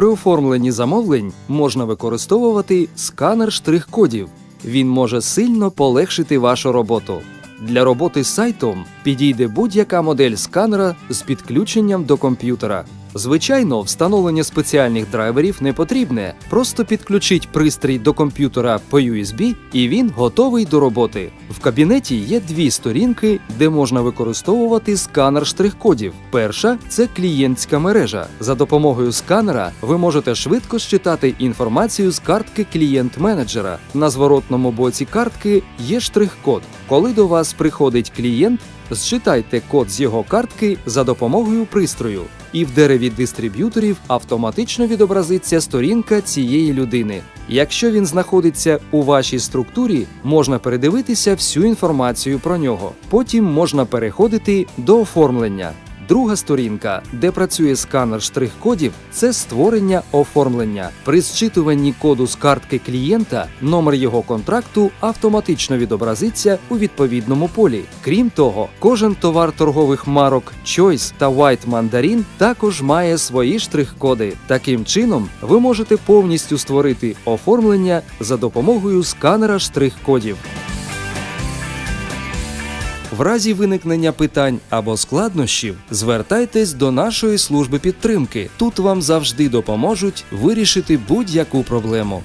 При оформленні замовлень можна використовувати сканер штрих-кодів. Він може сильно полегшити вашу роботу. Для роботи з сайтом підійде будь-яка модель сканера з підключенням до комп'ютера. Звичайно, встановлення спеціальних драйверів не потрібне. Просто підключіть пристрій до комп'ютера по USB і він готовий до роботи. В кабінеті є дві сторінки, де можна використовувати сканер штрих-кодів. Перша це клієнтська мережа. За допомогою сканера ви можете швидко считати інформацію з картки клієнт-менеджера. На зворотному боці картки є штрих-код. Коли до вас приходить клієнт, зчитайте код з його картки за допомогою пристрою, і в дереві дистриб'юторів автоматично відобразиться сторінка цієї людини. Якщо він знаходиться у вашій структурі, можна передивитися всю інформацію про нього. Потім можна переходити до оформлення. Друга сторінка, де працює сканер штрих-кодів, це створення оформлення. При зчитуванні коду з картки клієнта номер його контракту автоматично відобразиться у відповідному полі. Крім того, кожен товар торгових марок Choice та White Mandarin також має свої штрих-коди. Таким чином, ви можете повністю створити оформлення за допомогою сканера штрих-кодів. В разі виникнення питань або складнощів звертайтесь до нашої служби підтримки. Тут вам завжди допоможуть вирішити будь-яку проблему.